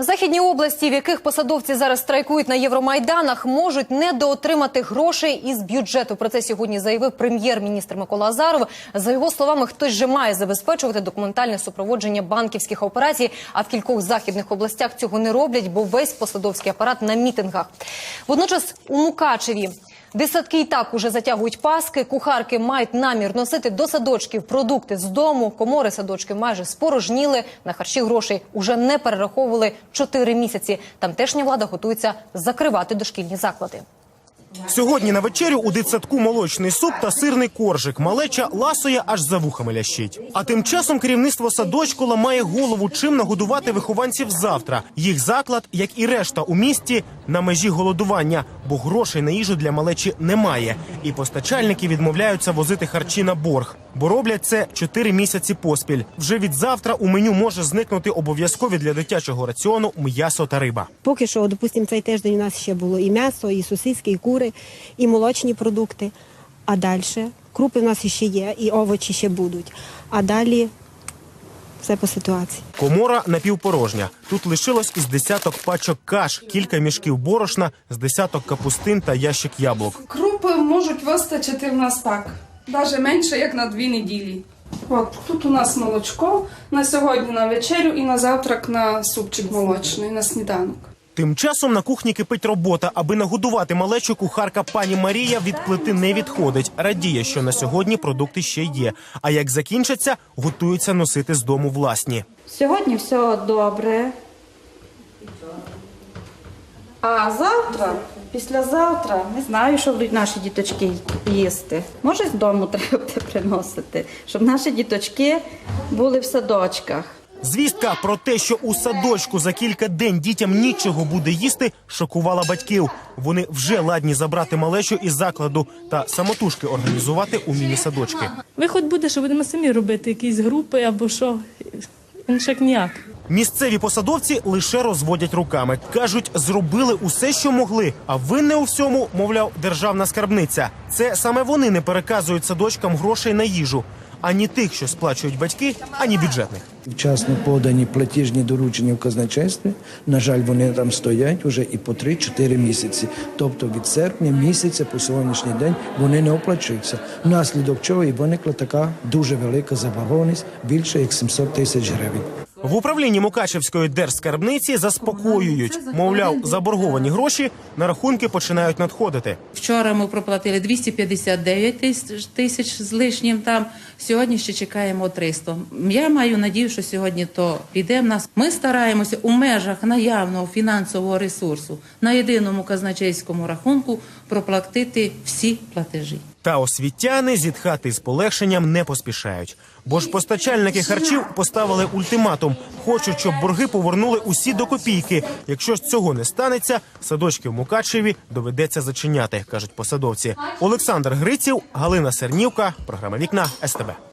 Західні області, в яких посадовці зараз страйкують на Євромайданах, можуть недоотримати грошей із бюджету. Про це сьогодні заявив прем'єр-міністр Микола Азаров. За його словами, хтось же має забезпечувати документальне супроводження банківських операцій. А в кількох західних областях цього не роблять, бо весь посадовський апарат на мітингах. Водночас у Мукачеві. Десятки і так уже затягують паски. Кухарки мають намір носити до садочків продукти з дому. Комори садочки майже спорожніли. На харчі грошей уже не перераховували чотири місяці. Тамтешня влада готується закривати дошкільні заклади. Сьогодні на вечерю у дитсадку молочний суп та сирний коржик. Малеча ласує аж за вухами лящить. А тим часом керівництво садочку ламає голову, чим нагодувати вихованців завтра. Їх заклад, як і решта у місті, на межі голодування, бо грошей на їжу для малечі немає. І постачальники відмовляються возити харчі на борг, бо роблять це чотири місяці поспіль. Вже від завтра у меню може зникнути обов'язкові для дитячого раціону м'ясо та риба. Поки що, допустимо, цей тиждень у нас ще було і м'ясо, і сосиски, і кури, і молочні продукти. А далі крупи в нас ще є, і овочі ще будуть. А далі все по ситуації. Комора напівпорожня. Тут лишилось із десяток пачок каш, кілька мішків борошна, з десяток капустин та ящик яблук. Крупи можуть вистачити в нас так, навіть менше як на дві неділі. От тут у нас молочко на сьогодні на вечерю і на завтрак на супчик молочний на сніданок. Тим часом на кухні кипить робота. Аби нагодувати малечу, кухарка пані Марія від плити не відходить. Радіє, що на сьогодні продукти ще є. А як закінчаться, готується носити з дому власні. Сьогодні все добре. А завтра, післязавтра, не знаю, що будуть наші діточки їсти. Може, з дому треба приносити, щоб наші діточки були в садочках. Звістка про те, що у садочку за кілька день дітям нічого буде їсти, шокувала батьків. Вони вже ладні забрати малечу із закладу та самотужки організувати у міні-садочки. Виход буде, що будемо самі робити якісь групи або що. Іншак ніяк. Місцеві посадовці лише розводять руками. кажуть, зробили усе, що могли. А винне у всьому, мовляв, державна скарбниця. Це саме вони не переказують садочкам грошей на їжу. Ані тих, що сплачують батьки, ані бюджетних. Вчасно подані платіжні доручення в казначействі. На жаль, вони там стоять уже і по 3-4 місяці. Тобто від серпня місяця по сьогоднішній день вони не оплачуються. Внаслідок чого і виникла така дуже велика заборгованість, більше як 700 тисяч гривень. В управлінні Мукачевської держскарбниці заспокоюють. Мовляв, заборговані гроші на рахунки починають надходити. Вчора ми проплатили 259 тисяч- з лишнім там. Сьогодні ще чекаємо 300. Я маю надію, що сьогодні то піде в нас. Ми стараємося у межах наявного фінансового ресурсу на єдиному казначейському рахунку проплатити всі платежі. Та освітяни зітхати з полегшенням не поспішають. Бо ж постачальники харчів поставили ультиматум. Хочуть, щоб борги повернули усі до копійки. Якщо ж цього не станеться, садочки в Мукачеві доведеться зачиняти, кажуть посадовці. Олександр Гриців, Галина Сернівка, програма Вікна СТБ.